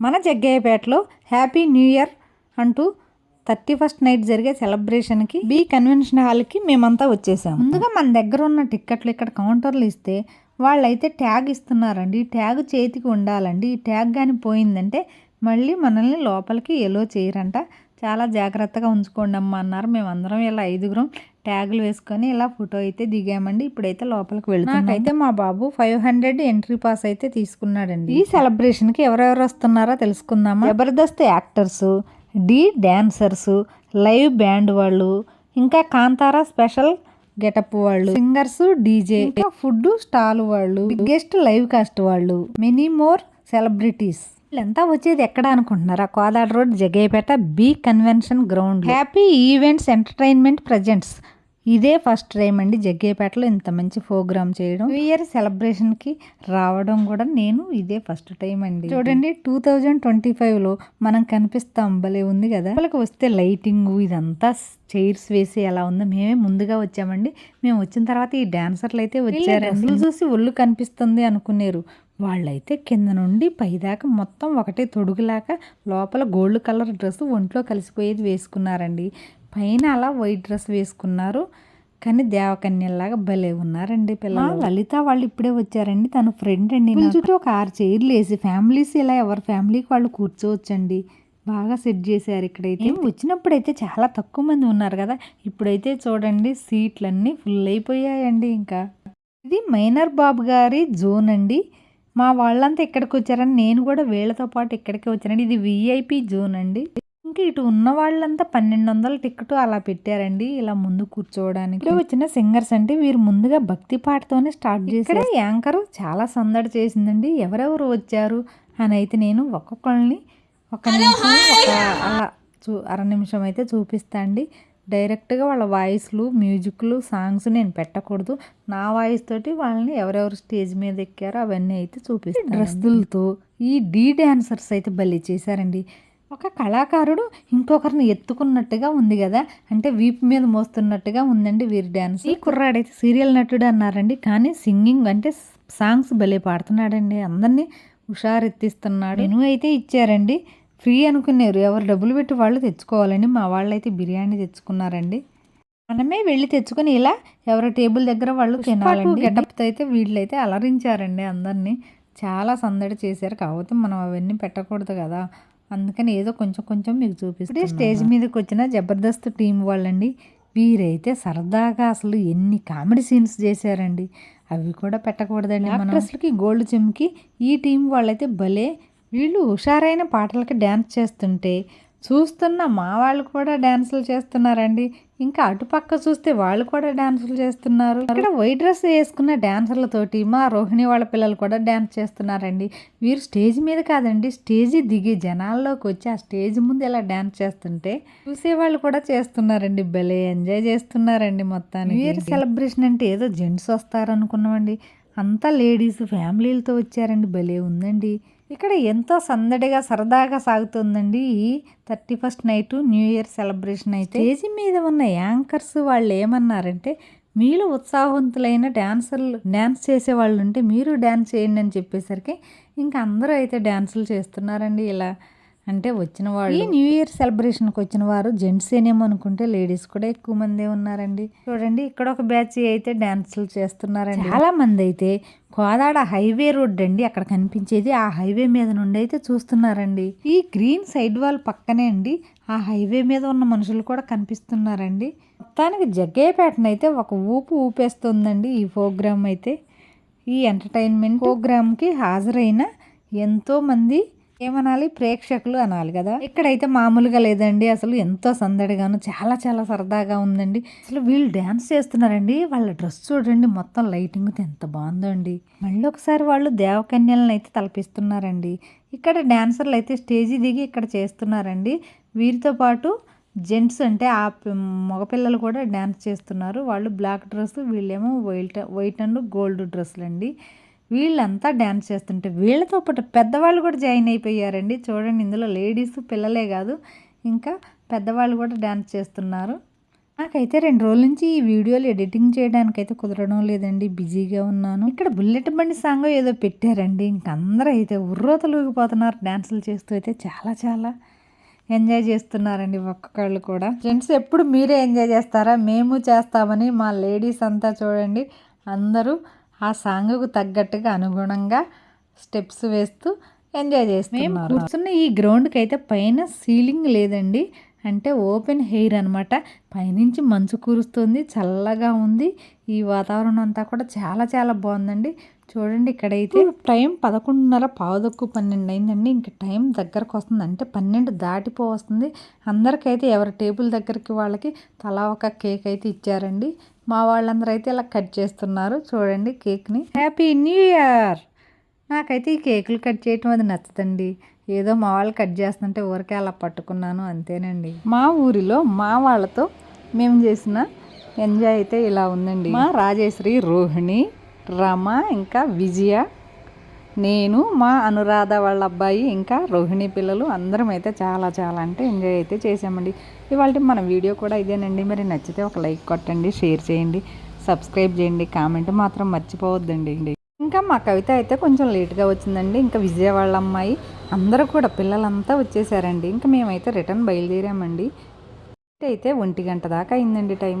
మన జగ్గయ్యపేటలో happy new year అంటూ థర్టీ ఫస్ట్ నైట్ జరిగే సెలబ్రేషన్కి బి కన్వెన్షన్ హాల్కి మేమంతా వచ్చేసాం. ముందుగా మన దగ్గర ఉన్న టిక్కెట్లు ఇక్కడ కౌంటర్లు ఇస్తే వాళ్ళైతే ట్యాగ్ ఇస్తున్నారండి. ట్యాగ్ చేతికి ఉండాలండి. ఈ ట్యాగ్ కానీ పోయిందంటే మళ్ళీ మనల్ని లోపలికి ఎలో చేయరంట. చాలా జాగ్రత్తగా ఉంచుకోండి అమ్మ అన్నారు. మేమందరం ఇలా ఐదుగురం ట్యాగులు వేసుకొని ఇలా ఫోటో అయితే దిగామండి. ఇప్పుడైతే లోపలికి వెళ్తున్నాం. అయితే మా బాబు ఫైవ్ హండ్రెడ్ ఎంట్రీ పాస్ అయితే తీసుకున్నాడండి. ఈ సెలబ్రేషన్కి ఎవరెవరు వస్తున్నారో తెలుసుకుందామా? Jabardasth actors Dhee dancers live band వాళ్ళు ఇంకా కాంతారా స్పెషల్ గెటప్ వాళ్ళు సింగర్స్ డీజే ఫుడ్ స్టాల్ వాళ్ళు బిగ్గెస్ట్ లైవ్ కాస్ట్ వాళ్ళు మెనీ మోర్ సెలబ్రిటీస్. వీళ్ళంతా వచ్చేది ఎక్కడ అనుకుంటున్నారా? Kodad road Jaggayyapeta B convention ground happy events entertainment presents. ఇదే ఫస్ట్ టైం అండి జగ్గేపేటలో ఇంత మంచి ప్రోగ్రామ్ చేయడం. న్యూ ఇయర్ సెలబ్రేషన్కి రావడం కూడా నేను ఇదే ఫస్ట్ టైం అండి. చూడండి టూ థౌజండ్ ట్వంటీ ఫైవ్లో మనం కనిపిస్తాం భలే ఉంది కదా. వాళ్ళకి వస్తే లైటింగ్ ఇదంతా చైర్స్ వేసి ఎలా ఉందో మేమే ముందుగా వచ్చామండి. మేము వచ్చిన తర్వాత ఈ డాన్సర్లు అయితే వచ్చారు చూసి ఒళ్ళు కనిపిస్తుంది అనుకున్నారు వాళ్ళైతే కింద నుండి పైదాకా మొత్తం ఒకటే తొడుగులాగా లోపల గోల్డ్ కలర్ డ్రెస్ ఒంట్లో కలిసిపోయేది వేసుకున్నారండి. పైన అలా వైట్ డ్రెస్ వేసుకున్నారు. కానీ దేవకన్యలాగా భలే ఉన్నారండి పిల్లలు. లలిత వాళ్ళు ఇప్పుడే వచ్చారండి. తన ఫ్రెండ్ అండి చుట్టూ ఒక ఆరు చైర్లు వేసి ఫ్యామిలీస్ ఇలా ఎవరి ఫ్యామిలీకి వాళ్ళు కూర్చోవచ్చండి. బాగా సెట్ చేశారు ఇక్కడైతే. వచ్చినప్పుడైతే చాలా తక్కువ మంది ఉన్నారు కదా. ఇప్పుడైతే చూడండి సీట్లన్నీ ఫుల్ అయిపోయాయండి ఇంకా. ఇది మైనర్ బాబు గారి జోన్ అండి. మా వాళ్ళంతా ఇక్కడికి వచ్చారని నేను కూడా వీళ్ళతో పాటు ఇక్కడికి వచ్చానండి. ఇది విఐపి జోన్ అండి. ఇంకా ఇటు ఉన్న వాళ్ళంతా పన్నెండు వందల టికెట్ అలా పెట్టారండి. ఇలా ముందు కూర్చోవడానికి. వచ్చిన సింగర్స్ అంటే వీరు ముందుగా భక్తి పాటతోనే స్టార్ట్ చేశారు. యాంకర్ చాలా సందడి చేసిందండి. ఎవరెవరు వచ్చారు అని అయితే నేను ఒక్కొక్కరిని ఒక నిమిషం ఒక అలా చూ అర నిమిషం అయితే చూపిస్తా అండి. డైరెక్ట్గా వాళ్ళ వాయిస్లు మ్యూజిక్లు సాంగ్స్ నేను పెట్టకూడదు. నా వాయిస్ తోటి వాళ్ళని ఎవరెవరు స్టేజ్ మీద ఎక్కారో అవన్నీ అయితే చూపిస్తాను డ్రెస్సులతో ఈ డీ డాన్సర్స్ అయితే భలే చేశారండి. ఒక కళాకారుడు ఇంకొకరిని ఎత్తుకున్నట్టుగా ఉంది కదా. అంటే వీపు మీద మోస్తున్నట్టుగా ఉందండి వీరి డ్యాన్స్ ఈ కుర్రాడైతే సీరియల్ నటుడు అన్నారండి. కానీ సింగింగ్ అంటే సాంగ్స్ భలే పాడుతున్నాడండి. అందరినీ హుషారెత్తిస్తున్నాడు. నువ్వు అయితే ఇచ్చారండి. ఫ్రీ అనుకున్నారు. ఎవరు డబ్బులు పెట్టి వాళ్ళు తెచ్చుకోవాలండి మా వాళ్ళు అయితే బిర్యానీ తెచ్చుకున్నారండి. మనమే వెళ్ళి తెచ్చుకొని ఇలా ఎవరి టేబుల్ దగ్గర వాళ్ళు తినాలండి. గడ్డపతో అయితే వీళ్ళైతే అలరించారండి అందరినీ. చాలా సందడి చేశారు. కాకపోతే మనం అవన్నీ పెట్టకూడదు కదా. అందుకని ఏదో కొంచెం కొంచెం మీకు చూపిస్తే స్టేజ్ మీదకి వచ్చిన జబర్దస్త్ టీం వాళ్ళండి. వీరైతే సరదాగా అసలు ఎన్ని కామెడీ సీన్స్ చేశారండి. అవి కూడా పెట్టకూడదండి. మన అసలుకి గోల్డ్ చెమ్కి ఈ టీం వాళ్ళైతే భలే వీళ్ళు హుషారైన పాటలకి డ్యాన్స్ చేస్తుంటే చూస్తున్న మా వాళ్ళు కూడా డ్యాన్సులు చేస్తున్నారండి. ఇంకా అటుపక్క చూస్తే వాళ్ళు కూడా డ్యాన్సులు చేస్తున్నారు. ఇక్కడ వైట్ డ్రెస్ వేసుకున్న డాన్సర్లతోటి మా రోహిణి వాళ్ళ పిల్లలు కూడా డ్యాన్స్ చేస్తున్నారండి. వీరు స్టేజ్ మీద కాదండి స్టేజ్ దిగి జనాల్లోకి వచ్చి ఆ స్టేజ్ ముందు ఇలా డ్యాన్స్ చేస్తుంటే చూసే వాళ్ళు కూడా చేస్తున్నారండి. భలే ఎంజాయ్ చేస్తున్నారండి మొత్తాన్ని వీరు సెలబ్రేషన్ అంటే ఏదో జెంట్స్ వస్తారు అనుకున్నామండి అంతా లేడీస్ ఫ్యామిలీలతో వచ్చారండి. భలే ఉందండి. ఇక్కడ ఎంతో సందడిగా సరదాగా సాగుతుందండి ఈ thirty first night new year celebration అయితే. స్టేజ్ మీద ఉన్న యాంకర్స్ వాళ్ళు ఏమన్నారంటే మీలో ఉత్సాహవంతులైన డ్యాన్సర్లు డ్యాన్స్ చేసే వాళ్ళు ఉంటే మీరు డ్యాన్స్ చేయండి అని చెప్పేసరికి ఇంకా అందరూ అయితే డ్యాన్సులు చేస్తున్నారండి ఇలా. అంటే వచ్చిన వాళ్ళు ఈ న్యూ ఇయర్ సెలబ్రేషన్కి వచ్చిన వారు జెంట్స్ ఏనేమో అనుకుంటే లేడీస్ కూడా ఎక్కువ మందే ఉన్నారండి. చూడండి ఇక్కడ ఒక బ్యాచ్ అయితే డాన్సులు చేస్తున్నారండి. చాలా మంది అయితే కోదాడ హైవే రోడ్ అండి. అక్కడ కనిపించేది ఆ హైవే మీద నుండి అయితే చూస్తున్నారండి. ఈ గ్రీన్ సైడ్ వాల్ పక్కనే అండి ఆ హైవే మీద ఉన్న మనుషులు కూడా కనిపిస్తున్నారండి. మొత్తానికి జగ్గయ్యపేటనైతే ఒక ఊపు ఊపేస్తుందండి ఈ ప్రోగ్రామ్ అయితే. ఈ ఎంటర్టైన్మెంట్ ప్రోగ్రామ్కి హాజరైన ఎంతోమంది ఏమనాలి? ప్రేక్షకులు అనాలి కదా. ఇక్కడైతే మామూలుగా లేదండి. అసలు ఎంతో సందడిగాను చాలా చాలా సరదాగా ఉందండి. అసలు వీళ్ళు డ్యాన్స్ చేస్తున్నారండి. వాళ్ళ డ్రెస్ చూడండి మొత్తం లైటింగ్ ఎంత బాగుందండి. మళ్ళీ ఒకసారి వాళ్ళు దేవకన్యలను అయితే తలపిస్తున్నారండి. ఇక్కడ డ్యాన్సర్లు అయితే స్టేజీ దిగి ఇక్కడ చేస్తున్నారండి. వీరితో పాటు జెంట్స్ అంటే ఆ మగపిల్లలు కూడా డ్యాన్స్ చేస్తున్నారు. వాళ్ళు బ్లాక్ డ్రెస్ వీళ్ళేమో వైట్ వైట్ అండ్ గోల్డ్ డ్రెస్సులు అండి వీళ్ళంతా డ్యాన్స్ చేస్తుంటే వీళ్ళతో పాటు పెద్దవాళ్ళు కూడా జాయిన్ అయిపోయారండి. చూడండి ఇందులో లేడీస్ పిల్లలే కాదు ఇంకా పెద్దవాళ్ళు కూడా డ్యాన్స్ చేస్తున్నారు. నాకైతే రెండు రోజుల నుంచి ఈ వీడియోలు ఎడిటింగ్ చేయడానికైతే కుదరడం లేదండి బిజీగా ఉన్నాను. ఇక్కడ బుల్లెట్ బండి సాంగ్ ఏదో పెట్టారండి ఇంకందరూ అయితే ఉర్రోతలుగిపోతున్నారు డ్యాన్సులు చేస్తూ అయితే చాలా చాలా ఎంజాయ్ చేస్తున్నారండి ఒక్కొక్కళ్ళు కూడా. ఫ్రెండ్స్ ఎప్పుడు మీరే ఎంజాయ్ చేస్తారా? మేము చేస్తామని మా లేడీస్ అంతా చూడండి అందరూ ఆ సాంగ్కు తగ్గట్టుగా అనుగుణంగా స్టెప్స్ వేస్తూ ఎంజాయ్ చేస్తున్నారు. కూర్చున్న ఈ గ్రౌండ్కి అయితే పైన సీలింగ్ లేదండి. అంటే ఓపెన్ హెయిర్ అనమాట పైనుంచి మంచు కురుస్తుంది చల్లగా ఉంది. ఈ వాతావరణం అంతా కూడా చాలా చాలా బాగుందండి. చూడండి ఇక్కడైతే టైం పదకొండున్నర పావుదక్కు పన్నెండు అయిందండి. ఇంకా టైం దగ్గరకు వస్తుంది. అంటే పన్నెండు దాటిపో వస్తుంది అందరికైతే ఎవరి టేబుల్ దగ్గరికి వాళ్ళకి తలా ఒక కేక్ అయితే ఇచ్చారండి. మా వాళ్ళందరూ అయితే ఇలా కట్ చేస్తున్నారు. చూడండి కేక్ని. Happy new year! నాకైతే ఈ కేకులు కట్ చేయటం అది నచ్చదండి. ఏదో మా వాళ్ళు కట్ చేస్తుంటే ఊరికే అలా పట్టుకున్నాను అంతేనండి. మా ఊరిలో మా వాళ్ళతో మేము చేసిన ఎంజాయ్ అయితే ఇలా ఉందండి. మా రాజేశ్వరి రోహిణి రమ ఇంకా విజయ నేను మా అనురాధ వాళ్ళ అబ్బాయి ఇంకా రోహిణి పిల్లలు అందరం అయితే చాలా చాలా అంటే ఎంజాయ్ అయితే చేసామండి ఇవాళ మన వీడియో కూడా ఇదేనండి. మరి నచ్చితే ఒక లైక్ కొట్టండి షేర్ చేయండి సబ్స్క్రైబ్ చేయండి. కామెంట్ మాత్రం మర్చిపోవద్దండి. ఇంకా మా కవిత అయితే కొంచెం లేట్గా వచ్చిందండి. ఇంకా విజయవాడ అమ్మాయి అందరూ కూడా పిల్లలంతా వచ్చేసారండి. ఇంకా మేమైతే రిటర్న్ బయలుదేరామండి. అయితే ఒంటి గంట దాకా అయిందండి టైం.